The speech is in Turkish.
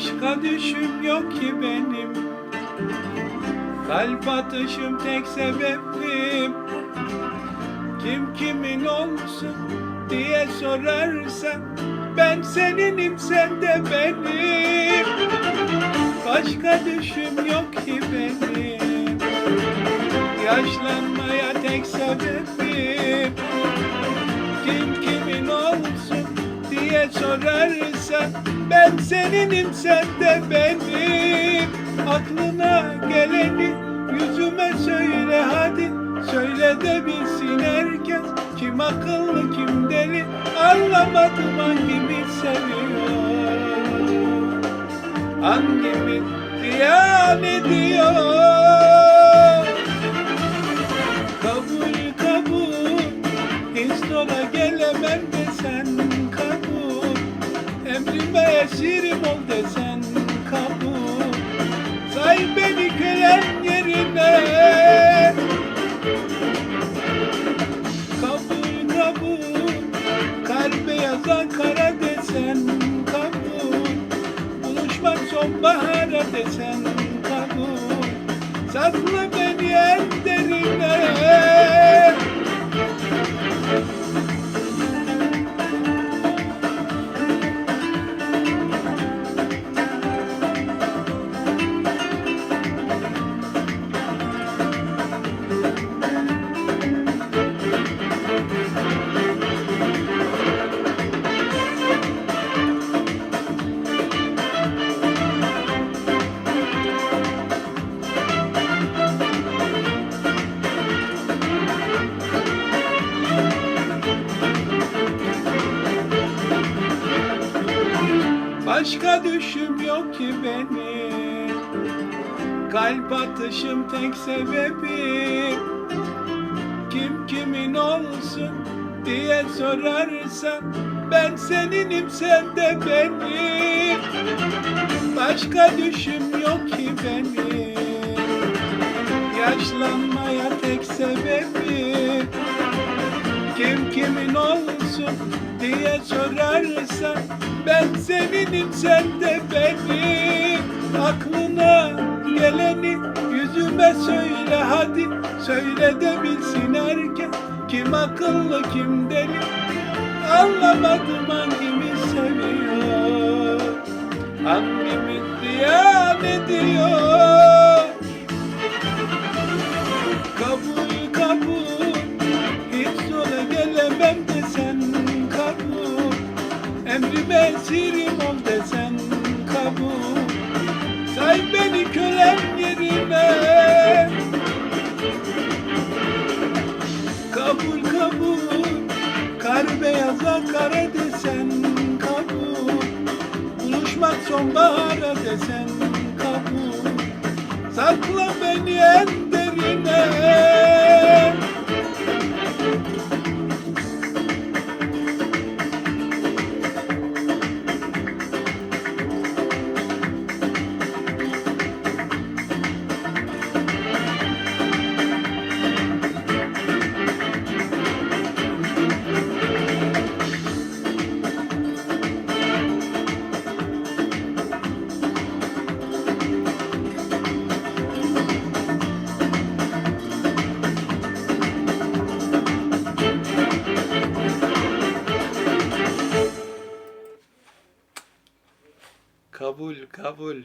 Başka düşüm yok ki benim. Kalp atışım tek sebebim Kim kimin olsun diye sorarsan Ben seninim sen de benim. Başka düşüm yok ki benim. Yaşlanmaya tek sebebim sorarsan Ben seninim sen de benim. Aklına geleni yüzüme söyle hadi Söyle de bilsin herkes. Kim akıllı kim deli Anlamadım hangimi seviyor. Hangimi ziyan ediyor ol desen kabul Say beni kölen yerine Kabul kabul Kar beyaza kara desen kabul Buluşmak sonbahara desen kabul Sakla beni en derine Başka düşüm yok ki benim. Kalp atışım tek sebebim Kim kimin olsun diye sorarsan Ben seninim sen de benim. Başka düşüm yok ki benim. Yaşlanmaya tek sebebim kim kimin olsun diye sorarsan Ben seninim sen de benim. Aklına geleni yüzüme söyle hadi Söyle de bilsin herkes Kim akıllı kim deli. Anlamadım hangimi seviyor Hangimi ziyan ediyor esirim ol desen kabul. Say beni kölen yerine Kabul kabul. Kar beyaza kara desen kabul. Buluşmak sonbahara desen kabul. Sakla beni en Kabul kabul